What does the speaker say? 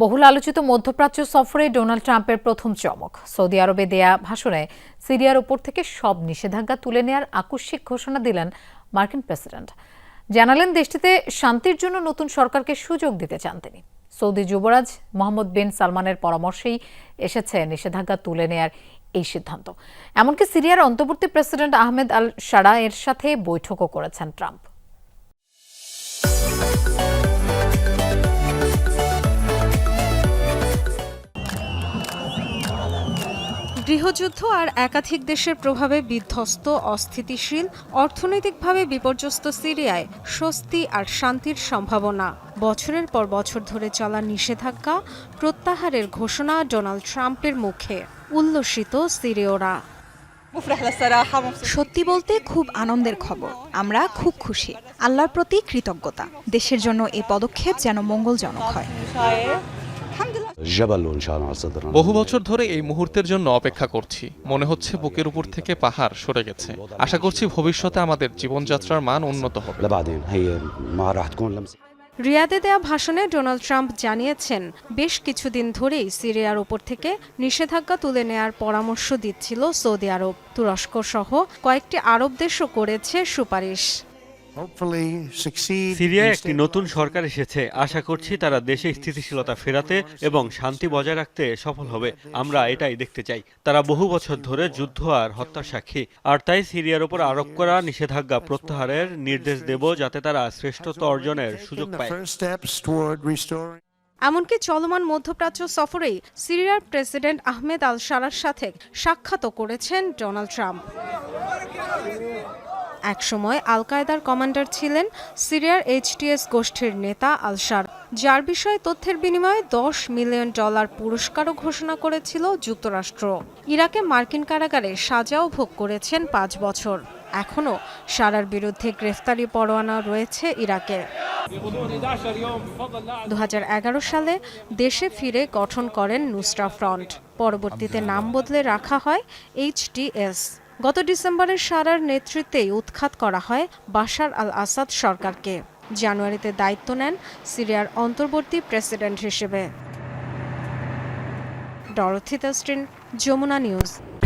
বহুল আলোচিত মধ্যপ্রাচ্য সফরে ডোনাল্ড ট্রাম্পের প্রথম চমক। সৌদি আরবে দেয়া ভাষণে সিরিয়ার ওপর থেকে সব নিষেধাজ্ঞা তুলে নেয়ার আকস্মিক ঘোষণা দিলেন মার্কিন প্রেসিডেন্ট। জানালেন, দেশটিতে শান্তির জন্য নতুন সরকারকে সুযোগ দিতে চান তিনি। সৌদি যুবরাজ মোহাম্মদ বিন সালমানের পরামর্শেই এসেছে নিষেধাজ্ঞা তুলে নেয়ার এই সিদ্ধান্ত। এমনকি সিরিয়ার অন্তর্বর্তী প্রেসিডেন্ট আহমেদ আল সারা এর সাথে বৈঠকও করেছেন ট্রাম্প। গৃহযুদ্ধ আর একাধিক দেশের প্রভাবে বিধ্বস্ত, অস্থিতিশীল, অর্থনৈতিকভাবে বিপর্যস্ত সিরিয়ায় স্বস্তি আর শান্তির সম্ভাবনা। বছরের পর বছর ধরে চলা নিষেধাজ্ঞা প্রত্যাহারের ঘোষণা ডোনাল্ড ট্রাম্পের মুখে, উল্লসিত সিরিয়রা। সত্যি বলতে খুব আনন্দের খবর। আমরা খুব খুশি। আল্লাহর প্রতি কৃতজ্ঞতা। দেশের জন্য এই পদক্ষেপ যেন মঙ্গলজনক হয়। বহু বছর ধরে এই মুহূর্তের জন্য অপেক্ষা করছি। মনে হচ্ছে বুকের উপর থেকে পাহাড় সরে গেছে। আশা করছি ভবিষ্যতে আমাদের জীবনযাত্রার মান উন্নত হবে। রিয়াদে দেয়া ভাষণে ডোনাল্ড ট্রাম্প জানিয়েছেন বেশ কিছুদিন ধরেই সিরিয়ার ওপর থেকে নিষেধাজ্ঞা তুলে নেয়ার পরামর্শ দিচ্ছিল সৌদি আরব। তুরস্ক সহ কয়েকটি আরব দেশও করেছে সুপারিশ। সিরিয়ায় একটি নতুন সরকার এসেছে। আশা করছি তারা দেশে স্থিতিশীলতা ফেরাতে এবং শান্তি বজায় রাখতে সফল হবে। আমরা এটাই দেখতে চাই। তারা বহু বছর ধরে যুদ্ধ আর হত্যার সাক্ষী। আর তাই সিরিয়ার উপর আরোপ করা নিষেধাজ্ঞা প্রত্যাহারের নির্দেশ দেব যাতে তারা শ্রেষ্ঠত্ব অর্জনের সুযোগ পায়। এমনকি চলমান মধ্যপ্রাচ্য সফরেই সিরিয়ার প্রেসিডেন্ট আহমেদ আল সারার সাথে সাক্ষাৎও করেছেন ডোনাল্ড ট্রাম্প। একসময় আল কায়দার কমান্ডার ছিলেন সিরিয়ার এইচটিএস গোষ্ঠীর নেতা আল সার যার বিষয়ে তথ্যের বিনিময়ে দশ মিলিয়ন ডলার পুরস্কারও ঘোষণা করেছিল যুক্তরাষ্ট্র। ইরাকে মার্কিন কারাগারে সাজাও ভোগ করেছেন পাঁচ বছর। এখনও সারার বিরুদ্ধে গ্রেফতারি পরোয়ানা রয়েছে ইরাকে। দু হাজার এগারো সালে দেশে ফিরে গঠন করেন নুসরা ফ্রন্ট। পরবর্তীতে নাম বদলে রাখা হয় এইচটিএস গত ডিসেম্বরে সারার নেতৃত্বেই উৎখাত করা হয় বাশার আল আসাদ সরকারকে। জানুয়ারিতে দায়িত্ব নেন সিরিয়ার অন্তর্বর্তী প্রেসিডেন্ট হিসেবে। Dorothy Jamuna news.